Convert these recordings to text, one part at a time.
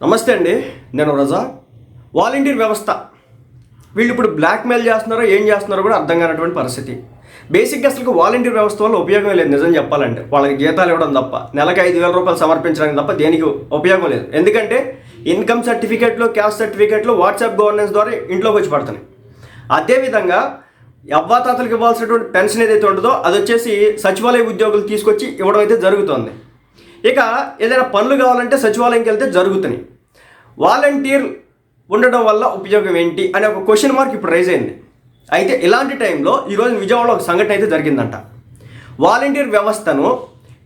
నమస్తే అండి నేను రజా. వాలంటీర్ వ్యవస్థ. వీళ్ళు ఇప్పుడు బ్లాక్మెయిల్ చేస్తున్నారో ఏం చేస్తున్నారో కూడా అర్థం కానటువంటి పరిస్థితి. బేసిక్గా అసలు వాలంటీర్ వ్యవస్థ వల్ల ఉపయోగం లేదు నిజం చెప్పాలంటే. వాళ్ళకి జీతాలు ఇవ్వడం తప్ప నెలకి ఐదు వేల రూపాయలు సమర్పించడానికి తప్ప దేనికి ఉపయోగం లేదు. ఎందుకంటే ఇన్కమ్ సర్టిఫికేట్లు క్యాస్ట్ సర్టిఫికేట్లు వాట్సాప్ గవర్నెన్స్ ద్వారా ఇంట్లోకి వచ్చి పడుతున్నాయి. అదేవిధంగా అవ్వాతాతలకు ఇవ్వాల్సినటువంటి పెన్షన్ ఏదైతే ఉంటుందో అది వచ్చేసి సచివాలయ ఉద్యోగులు తీసుకొచ్చి ఇవ్వడం అయితే జరుగుతుంది. ఇక ఏదైనా పనులు కావాలంటే సచివాలయంకి వెళ్తే జరుగుతున్నాయి. వాలంటీర్ ఉండడం వల్ల ఉపయోగం ఏంటి అనే ఒక క్వశ్చన్ మార్క్ ఇప్పుడు రైజ్ అయింది. అయితే ఇలాంటి టైంలో ఈరోజు విజయవాడలో ఒక సంఘటన అయితే జరిగిందంట. వాలంటీర్ వ్యవస్థను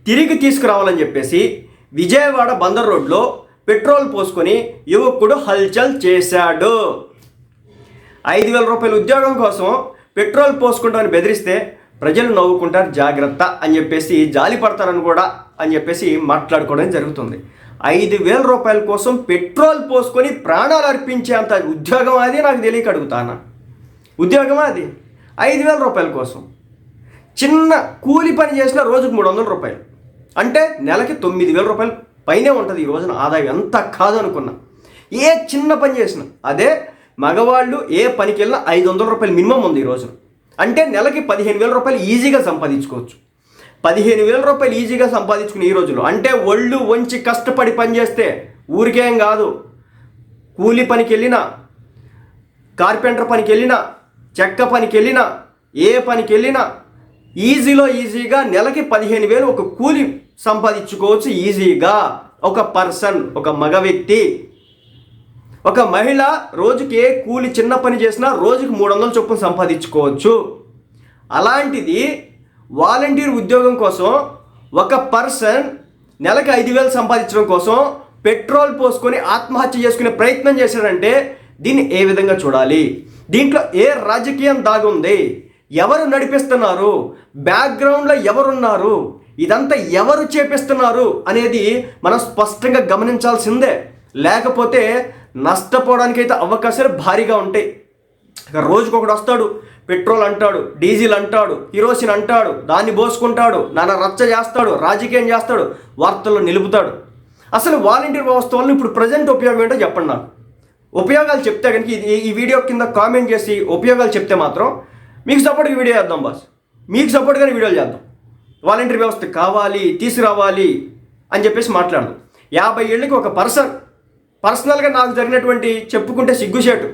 తిరిగి తీసుకురావాలని చెప్పేసి విజయవాడ బందర్ రోడ్లో పెట్రోల్ పోసుకొని యువకుడు హల్చల్ చేశాడు. ఐదు వేల రూపాయల ఉద్యోగం కోసం పెట్రోల్ పోసుకుంటామని బెదిరిస్తే ప్రజలు నవ్వుకుంటారు జాగ్రత్త అని చెప్పేసి జాలి పడతారని కూడా అని చెప్పేసి మాట్లాడుకోవడం జరుగుతుంది. ఐదు వేల రూపాయల కోసం పెట్రోల్ పోసుకొని ప్రాణాలు అర్పించేంత ఉద్యోగం అది నాకు తెలియక అడుగుతానా? ఉద్యోగమా అది. ఐదు వేల రూపాయల కోసం. చిన్న కూలి పని చేసిన రోజుకు మూడు వందల రూపాయలు. అంటే నెలకి తొమ్మిది వేల రూపాయలు పైనే ఉంటుంది ఈ రోజున ఆదాయం. ఎంత కాదనుకున్నా ఏ చిన్న పని చేసినా. అదే మగవాళ్ళు ఏ పనికి వెళ్ళినా ఐదు వందల రూపాయలు మినిమం ఉంది ఈ రోజున. అంటే నెలకి పదిహేను వేల రూపాయలు ఈజీగా సంపాదించుకోవచ్చు. పదిహేను వేల రూపాయలు ఈజీగా సంపాదించుకుని ఈ రోజుల్లో అంటే ఒళ్ళు వంచి కష్టపడి పనిచేస్తే ఊరికేం కాదు. కూలి పనికి వెళ్ళినా కార్పెంటర్ పనికి వెళ్ళినా చెక్క పనికి వెళ్ళినా ఏ పనికి వెళ్ళినా ఈజీలో ఈజీగా నెలకి పదిహేను వేలు ఒక కూలి సంపాదించుకోవచ్చు ఈజీగా. ఒక పర్సన్ ఒక మగ వ్యక్తి ఒక మహిళ రోజుకి ఏ కూలి చిన్న పని చేసినా రోజుకి మూడు వందల చొప్పున సంపాదించుకోవచ్చు. అలాంటిది వాలంటీర్ ఉద్యోగం కోసం ఒక పర్సన్ నెలకు ఐదు వేలు సంపాదించడం కోసం పెట్రోల్ పోసుకొని ఆత్మహత్య చేసుకునే ప్రయత్నం చేశాడంటే దీన్ని ఏ విధంగా చూడాలి? దీంట్లో ఏ రాజకీయం దాగుంది? ఎవరు నడిపిస్తున్నారు? బ్యాక్గ్రౌండ్లో ఎవరున్నారు? ఇదంతా ఎవరు చేపిస్తున్నారు అనేది మనం స్పష్టంగా గమనించాల్సిందే. లేకపోతే నష్టపోవడానికి అయితే అవకాశాలు భారీగా ఉంటాయి. రోజుకొకడు వస్తాడు పెట్రోల్ అంటాడు డీజిల్ అంటాడు కిరోసిన్ అంటాడు దాన్ని పోసుకుంటాడు నాన్న రచ్చ చేస్తాడు రాజకీయం చేస్తాడు వార్తల్లో నిలుపుతాడు. అసలు వాలంటీర్ వ్యవస్థ వల్ల ఇప్పుడు ప్రజెంట్ ఉపయోగం ఏంటో చెప్పండి నాకు. ఉపయోగాలు చెప్తే కనుక ఇది ఈ వీడియో కింద కామెంట్ చేసి ఉపయోగాలు చెప్తే మాత్రం మీకు సపోర్ట్గా వీడియో చేద్దాం బాస్. మీకు సపోర్ట్గానే వీడియోలు చేద్దాం. వాలంటీర్ వ్యవస్థ కావాలి తీసుకురావాలి అని చెప్పేసి మాట్లాడదాం. యాభై ఏళ్ళకి ఒక పర్సన్ పర్సనల్గా నాకు జరిగినటువంటి చెప్పుకుంటే సిగ్గుచేటు.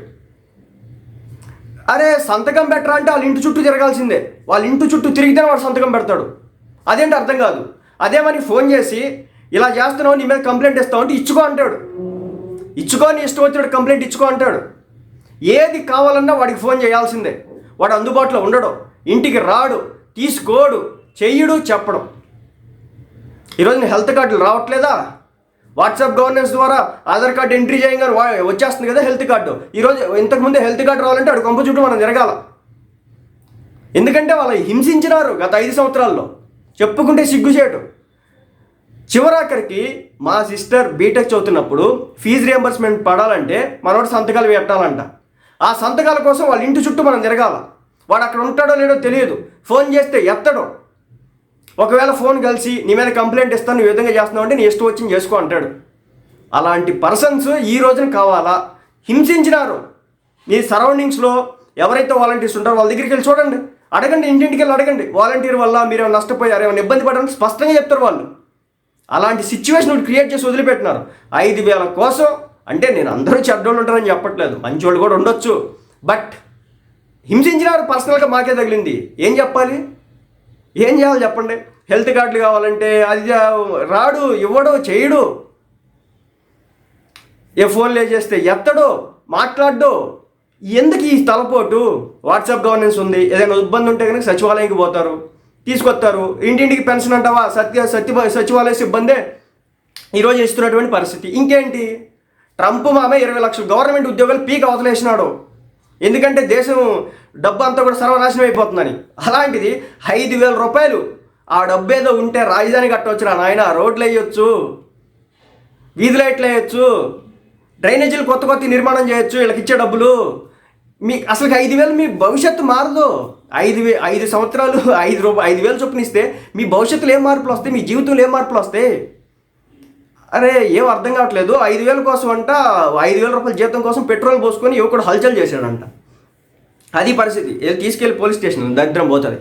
అరే సంతకం పెట్టరా అంటే వాళ్ళ ఇంటి చుట్టూ తిరగాల్సిందే. వాళ్ళ ఇంటి చుట్టూ తిరిగితేనే వాడు సంతకం పెడతాడు. అదేంటి అర్థం కాదు. అదే మనకి ఫోన్ చేసి ఇలా చేస్తున్నావు నీ మీద కంప్లైంట్ ఇస్తావు అంటే ఇచ్చుకో అంటాడు. ఇచ్చుకో నీ ఇష్టం వచ్చినట్టు కంప్లైంట్ ఇచ్చుకో అంటాడు. ఏది కావాలన్నా వాడికి ఫోన్ చేయాల్సిందే. వాడు అందుబాటులో ఉండడు. ఇంటికి రాడు తీసుకోడు చెయ్యడు చెప్పడం. ఈరోజు హెల్త్ కార్డులు రావట్లేదా? వాట్సాప్ గవర్నెన్స్ ద్వారా ఆధార్ కార్డు ఎంట్రీ చేయగానే వచ్చేస్తుంది కదా హెల్త్ కార్డు. ఈరోజు ఇంతకుముందే హెల్త్ కార్డు రావాలంటే అటు కొంప చుట్టూ మనం తిరగాల. ఎందుకంటే వాళ్ళు హింసించినారు గత ఐదు సంవత్సరాల్లో. చెప్పుకుంటే సిగ్గుచేటు చివరాఖరికి మా సిస్టర్ బీటెక్ చదువుతున్నప్పుడు ఫీజు రియంబర్స్మెంట్ పడాలంటే మనోడు సంతకాలు పెట్టాలంట. ఆ సంతకాల కోసం వాళ్ళ ఇంటి చుట్టూ మనం తిరగాల. వాడు అక్కడ ఉంటాడో లేడో తెలియదు. ఫోన్ చేస్తే ఎత్తడం. ఒకవేళ ఫోన్ కలిసి నీ మీద కంప్లైంట్ ఇస్తాను నువ్వు విధంగా చేస్తున్నావు అంటే నీ ఇష్టం వచ్చింది చేసుకో అంటాడు. అలాంటి పర్సన్స్ ఈ రోజున కావాలా? హింసించినారు. మీ సరౌండింగ్స్లో ఎవరైతే వాలంటీర్స్ ఉంటారో వాళ్ళ దగ్గరికి వెళ్ళి చూడండి. అడగండి ఇంటింటికి వెళ్ళి అడగండి. వాలంటీర్ వల్ల మీరు ఏమైనా నష్టపోయారు ఏమైనా ఇబ్బంది పడాలని స్పష్టంగా చెప్తారు వాళ్ళు. అలాంటి సిచ్యువేషన్ క్రియేట్ చేసి వదిలిపెట్టినారు. ఐదు వేల కోసం అంటే నేను అందరూ చెడ్డోళ్ళు ఉంటారని చెప్పట్లేదు. మంచోళ్ళు కూడా ఉండొచ్చు. బట్ హింసించినారు పర్సనల్గా మాకే తగిలింది. ఏం చెప్పాలి? ఏం చేయాలి చెప్పండి? హెల్త్ కార్డులు కావాలంటే అది రాడు ఇవ్వడు చేయడు. ఏ ఫోన్లే చేస్తే ఎత్తడు మాట్లాడు ఎందుకు ఈ తలపోటు? వాట్సాప్ గవర్నెన్స్ ఉంది. ఏదైనా ఇబ్బంది ఉంటే కనుక సచివాలయానికి పోతారు. తీసుకొస్తారు. ఇంటింటికి పెన్షన్ అంటావా? సత్య సత్య సచివాలయ సిబ్బందే ఈరోజు ఇస్తున్నటువంటి పరిస్థితి. ఇంకేంటి? ట్రంప్ మామ ఇరవై లక్షలు. గవర్నమెంట్ ఉద్యోగాలు పీక్ అవతలేసినాడు. ఎందుకంటే దేశం డబ్బు అంతా కూడా సర్వనాశనం అయిపోతుందని. అలాంటిది ఐదు వేల రూపాయలు ఆ డబ్బు ఏదో ఉంటే రాజధాని కట్టవచ్చు నా నాయన రోడ్లు వేయొచ్చు వీధి లైట్లు వేయచ్చు డ్రైనేజీలు కొత్త కొత్త నిర్మాణం చేయొచ్చు వీళ్ళకి ఇచ్చే డబ్బులు. మీ అసలు ఐదు వేలు మీ భవిష్యత్తు మారదు. ఐదు వే ఐదు సంవత్సరాలు ఐదు రూపాయలు ఐదు వేలు చొప్పున ఇస్తే మీ భవిష్యత్తులో ఏం మార్పులు వస్తాయి? మీ జీవితంలో ఏం మార్పులు వస్తాయి? అరే ఏం అర్థం కావట్లేదు. ఐదు వేల కోసం అంట ఐదు వేల రూపాయల జీతం కోసం పెట్రోల్ పోసుకొని యువకుడు హల్చల్ చేశాడంట. అది పరిస్థితి. తీసుకెళ్ళి పోలీస్ స్టేషన్ దరిద్రం పోతుంది.